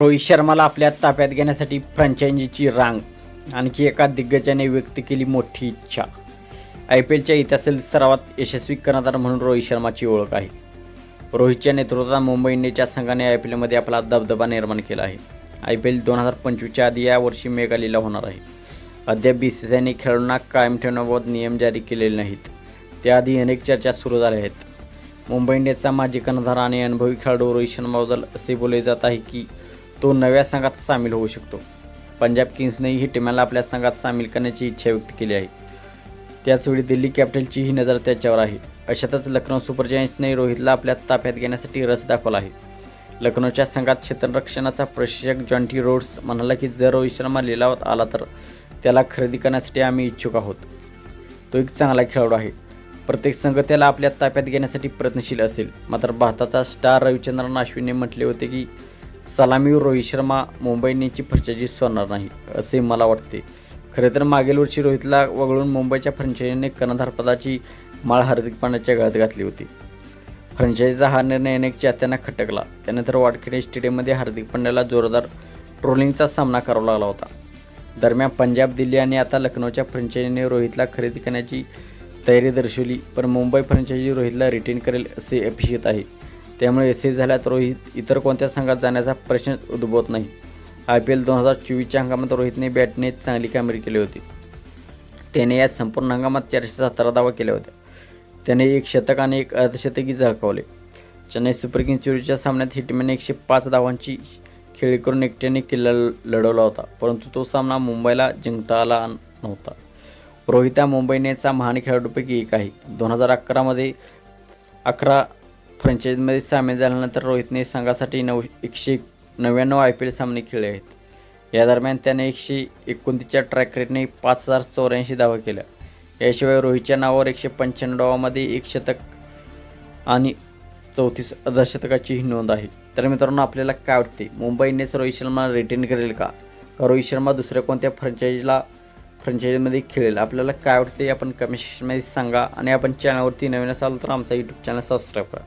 रोहित शर्माला आपल्या ताब्यात घेण्यासाठी फ्रँचायझीची रांग. आणखी एका दिग्गजाने व्यक्त केली मोठी इच्छा. आय पी एलच्या इतिहासातील सर्वात यशस्वी कर्णधार म्हणून रोहित शर्माची ओळख आहे. रोहितच्या नेतृत्वात मुंबई इंडियनच्या संघाने आय पी एलमध्ये आपला दबदबा निर्माण केला आहे. आय पी एल दोन हजार पंचवीसच्या आधी या वर्षी मेघालीला होणार आहे. अद्याप बी सी सीने खेळाडूंना कायम ठेवण्याबाबत नियम जारी केलेले नाहीत. त्याआधी अनेक चर्चा सुरू झाल्या आहेत. मुंबई इंडियन्सचा माजी कर्णधार आणि अनुभवी खेळाडू रोहित शर्माबद्दल असे बोलले जात आहे की तो नव्या संघात सामील होऊ शकतो. पंजाब किंग्सनेही ही टीमला आपल्या संघात सामील करण्याची इच्छा व्यक्त केली आहे. त्याचवेळी दिल्ली कॅपिटलचीही नजर त्याच्यावर आहे. अशातच लखनौ सुपर जायंट्सने रोहितला आपल्या ताफ्यात घेण्यासाठी रस दाखवला आहे. लखनौच्या संघात क्षेत्ररक्षणाचा प्रशिक्षक जॉन्टी रोड्स म्हणाला की जर रोहित शर्मा लिलावात आला तर त्याला खरेदी करण्यासाठी आम्ही इच्छुक आहोत. तो एक चांगला खेळाडू आहे. प्रत्येक संघ त्याला आपल्या ताफ्यात घेण्यासाठी प्रयत्नशील असेल. मात्र भारताचा स्टार रविचंद्रन अश्विनने म्हटले होते की सलामीवर रोहित शर्मा मुंबई इंडियन्सची फ्रँचायझी सोडणार नाही असे मला वाटते. खरे तर मागील वर्षी रोहितला वगळून मुंबईच्या फ्रँचायझीने कर्णधारपदाची माळ हार्दिक पांड्याच्या गळ्यात घातली होती. फ्रँचायझीचा हा निर्णय अनेक चाहत्यांना खटकला. त्यानंतर वाटखेडे स्टेडियममध्ये हार्दिक पांड्याला जोरदार ट्रोलिंगचा सामना करावा लागला होता. दरम्यान पंजाब दिल्ली आणि आता लखनौच्या फ्रँचायझीने रोहितला खरेदी करण्याची तयारी दर्शवली पण मुंबई फ्रँचायझी रोहितला रिटेन करेल असे अपेक्षित आहे. त्यामुळे असे झाल्यात रोहित इतर कोणत्या संघात जाण्याचा प्रश्न उद्भवत नाही. आय पी एल दोन हजार चोवीसच्या हंगामात रोहितने बॅटने चांगली कामगिरी केली होती. त्याने या संपूर्ण हंगामात चारशे सतरा धावा केल्या होत्या. त्याने एक शतक आणि एक अर्धशतकी झळकावले. चेन्नई सुपर किंग्स चोरीच्या सामन्यात हिटमॅन एकशे पाच धावांची खेळी करून एकट्याने किल्ला लढवला होता परंतु तो सामना मुंबईला जिंकता आला नव्हता. रोहित हा मुंबईनेचा महान खेळाडूपैकी एक आहे. दोन हजार अकरामध्ये अकरा फ्रँचायझीमध्ये सामील झाल्यानंतर रोहितने संघासाठी नऊ एकशे नव्याण्णव आय पी एल सामने खेळले आहेत. या दरम्यान त्याने एकशे एकोणतीसच्या ट्रॅक रेटने पाच हजार चौऱ्याऐंशी धावा केल्या. याशिवाय रोहितच्या नावावर एकशे पंच्याण्णव डावामध्ये एक शतक आणि चौतीस अर्धशतकाचीही नोंद आहे. तर मित्रांनो आपल्याला काय वाटते? मुंबई इंडियन्स रोहित शर्मा रिटेन करेल का? का रोहित शर्मा दुसऱ्या कोणत्या फ्रँचायझीला फ्रँचायझीमध्ये खेळेल? आपल्याला काय वाटते? आपण कमेंट सेक्शनमध्ये सांगा आणि आपण चॅनलवरती नवीन असाल तर आमचा यूट्यूब चॅनल सबस्क्राईब करा.